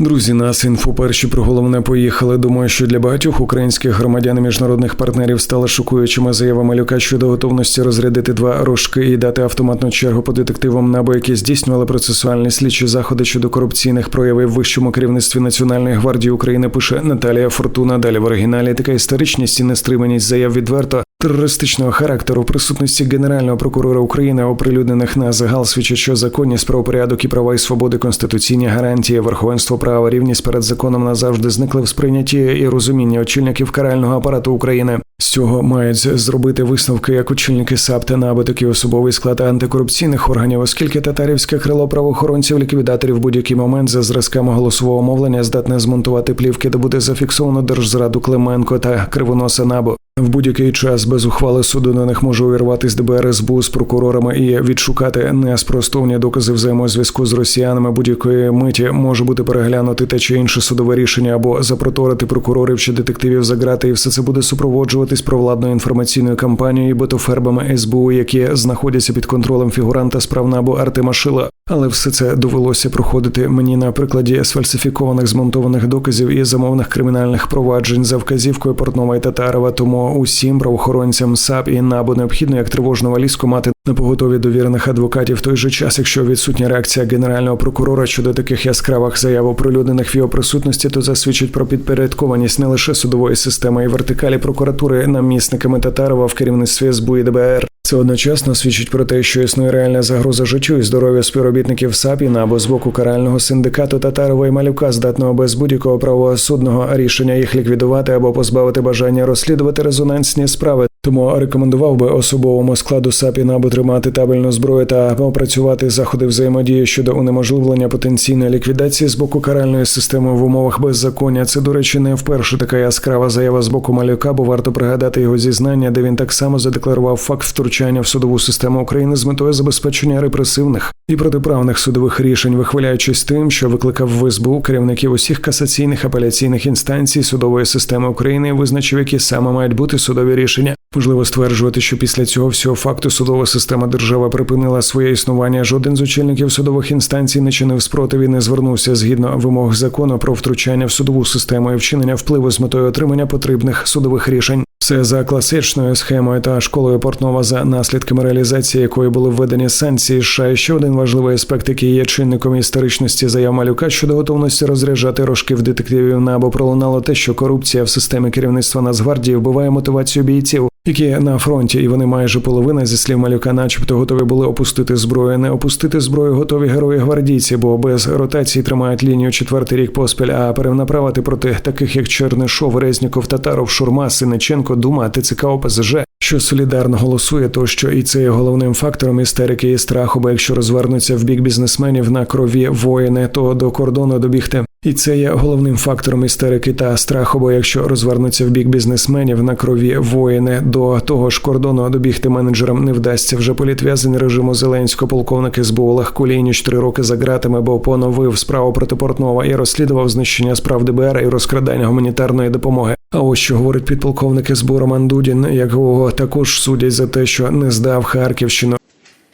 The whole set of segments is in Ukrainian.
Друзі, нас інфо перші про головне поїхали. Думаю, що для багатьох українських громадян і міжнародних партнерів стала шокуючими заява Малюка щодо готовності розрядити два рожки і дати автоматну чергу по детективам НАБУ, які здійснювали процесуальні слідчі заходи щодо корупційних проявів вищому керівництві Національної гвардії України. Пише Наталія Фортуна. Далі в оригіналі така історичність і нестриманість заяв відверто терористичного характеру присутності генерального прокурора України, оприлюднених на загал свідчать, що законність, правопорядок і права і свободи, конституційні гарантії, верховенство права, рівність перед законом назавжди зникли в сприйнятті і розумінні очільників карального апарату України. З цього мають зробити висновки як очільники САП та так і особовий склад антикорупційних органів, оскільки татарівське крило правоохоронців ліквідаторів будь-який момент за зразками голосового мовлення здатне змонтувати плівки, де буде зафіксовано держзраду Клименко та кривоноса НАБУ. В будь-який час без ухвали суду на них може увірватись ДБР СБУ з прокурорами і відшукати неспростовні докази взаємозв'язку з росіянами. Будь-якої миті може бути переглянути те чи інше судове рішення або запроторити прокурорів чи детективів за грати, і все це буде супроводжуватись провладною інформаційною кампанією, ботофербами СБУ, які знаходяться під контролем фігуранта справ НАБУ Артема Шила. Але все це довелося проходити мені на прикладі сфальсифікованих змонтованих доказів і замовних кримінальних проваджень за вказівкою Портнова і Татарова. Тому усім правоохоронцям САП і НАБУ необхідно як тривожну валізку мати на поготові довірених адвокатів в той же час, якщо відсутня реакція генерального прокурора щодо таких яскравих заяв оприлюднених в його присутності, то засвідчить про підпорядкованість не лише судової системи і вертикалі прокуратури намісниками Татарова в керівництві СБУ і ДБР. Це одночасно свідчить про те, що існує реальна загроза життю і здоров'ю співробітників САПІНа або з боку карального синдикату Татарова і Малюка, здатного без будь-якого правосудного рішення їх ліквідувати або позбавити бажання розслідувати резонансні справи. Тому рекомендував би особовому складу САПІН або тримати табельну зброю та опрацювати заходи взаємодії щодо унеможливлення потенційної ліквідації з боку каральної системи в умовах беззаконня. Це, до речі, не вперше така яскрава заява з боку малюка, бо варто пригадати його зізнання, де він так само задекларував факт втручання в судову систему України з метою забезпечення репресивних і протиправних судових рішень, вихваляючись тим, що викликав в СБУ керівників усіх касаційних апеляційних інстанцій судової системи України визначив, які саме мають бути судові рішення. Можливо стверджувати, що після цього всього факту судова система держава припинила своє існування. Жоден з очільників судових інстанцій не чинив спротив і не звернувся згідно вимог закону про втручання в судову систему і вчинення впливу з метою отримання потрібних судових рішень. Все за класичною схемою та школою Портнова, за наслідками реалізації якої були введені санкції. США. І ще один важливий аспект, який є чинником історичності заяв малюка щодо готовності розряджати рожки в детективів набо пролунало те, що корупція в системі керівництва Нацгвардії вбиває мотивацію бійців які на фронті, і вони майже половина зі слів малюка, начебто, готові були опустити зброю. Не опустити зброю готові герої гвардійці, бо без ротації тримають лінію четвертий рік поспіль. А перенаправити проти таких як Чернишов, Резніков, Татаров, Шурма, Синиченко, Дума, ТЦК ОПЗЖ, що солідарно голосує, то що і це є головним фактором істерики і страху. Бо якщо розвернуться в бік бізнесменів на крові воїни, то до кордону добігти. І це є головним фактором істерики та страху, бо якщо розвернуться в бік бізнесменів на крові воїни до того ж кордону добігти менеджерам не вдасться вже політв'язень режиму Зеленського, полковник СБУ Олег Кулініч три роки за ґратами, бо поновив справу проти Портнова і розслідував знищення справ ДБР і розкрадання гуманітарної допомоги. А ось що говорить підполковник СБУ Роман Дудін, якого також судять за те, що не здав Харківщину.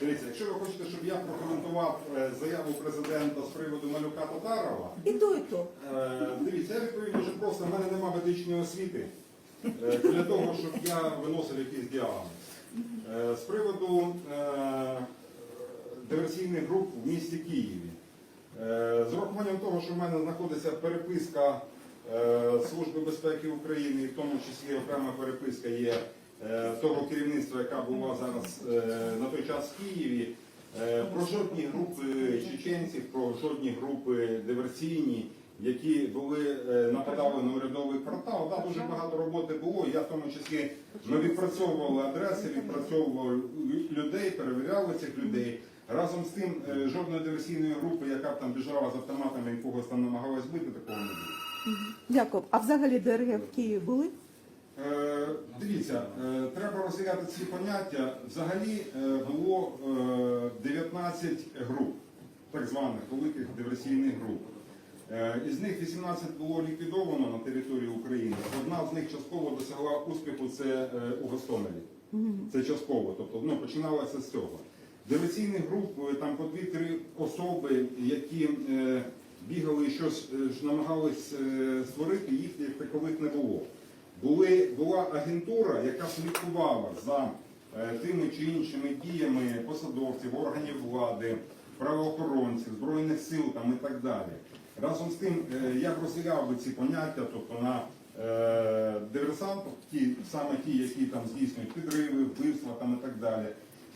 Дивіться, якщо ви хочете, щоб я прокоментував е, заяву президента з приводу малюка Татарова, І то, і то. е, дивіться, я відповім дуже просто, в мене немає медичної освіти е, для того, щоб я виносив якийсь діагноз. З приводу диверсійних груп в місті Києві. З урахуванням того, що в мене знаходиться переписка Служби безпеки України, і в тому числі окрема переписка є того керівництва, яка була зараз на той час в Києві. Е, Про жодні групи чеченців, про жодні групи диверсійні, які були е, нападали на урядовий квартал. Да, дуже багато роботи було. Я в тому числі ми відпрацьовували адреси, відпрацьовували людей, перевіряли цих людей. Разом з тим, е, жодної диверсійної групи, яка б там біжала з автоматами і когось там намагалась бити, такого не було. Дякую. А взагалі ДРГ в Києві були? Е, Дивіться, е, треба розділяти ці поняття. Взагалі е, було е, 19 груп, так званих великих диверсійних груп. Е, Із них 18 було ліквідовано на території України. Одна з них частково досягла успіху це е, у Гостомелі. Це частково, тобто ну, починалося з цього. Диверсійних груп е, там по 2-3 особи, які е, бігали і щось е, намагались е, створити, їх як такових не було. Були, була агентура, яка слідкувала за е, тими чи іншими діями посадовців, органів влади, правоохоронців, збройних сил там і так далі. Разом з тим, е, я б розділяв би ці поняття, тобто на е, диверсантів, ті, саме ті, які там здійснюють підриви, вбивства там і так далі,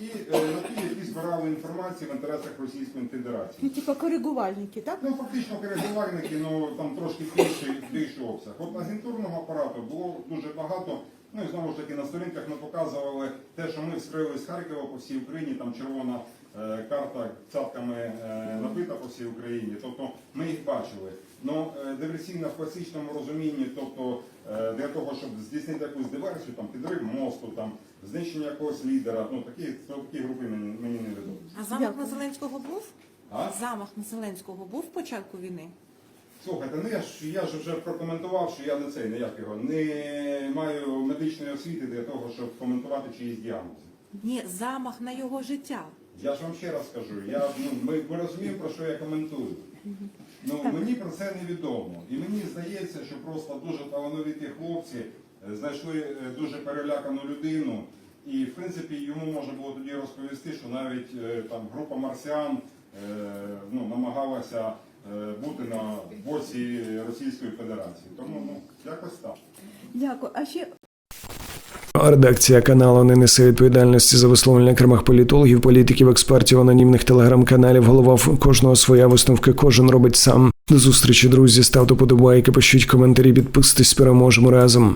і е, на ті, які збирали інформацію в інтересах Російської Федерації. Ну, типа коригувальники, так? Ну, фактично коригувальники, ну там трошки більший, більший обсяг. От агентурного апарату було дуже багато. Ну і знову ж таки на сторінках ми показували те, що ми вскрили з Харкова по всій Україні, там червона е, карта цятками е, набита по всій Україні. Тобто ми їх бачили. Ну е, диверсійна в класичному розумінні, тобто е, для того, щоб здійснити якусь диверсію, там підрив мосту, там знищення якогось лідера, ну такі, такі групи мені, мені не відомо. А замах на Зеленського був? А? Замах на Зеленського був в початку війни? Слухайте, ну я ж я ж вже прокоментував, що я не цей ніяк його не маю медичної освіти для того, щоб коментувати чиїсь діагнози. Ні, замах на його життя. Я ж вам ще раз скажу, я, ну, ми, ми розуміємо, про що я коментую. Ну, мені про це невідомо. І мені здається, що просто дуже талановиті хлопці знайшли е, дуже перелякану людину. І в принципі йому можна було тоді розповісти, що навіть е, там група марсіан е, ну, намагалася бути на боці Російської Федерації. Тому ну, якось так. Дякую. А ще Редакція каналу не несе відповідальності за висловлення окремих політологів, політиків, експертів, анонімних телеграм-каналів. Голова кожного своя висновки. Кожен робить сам. До зустрічі, друзі. Ставте подобайки, пишіть коментарі, підписуйтесь. Переможемо разом.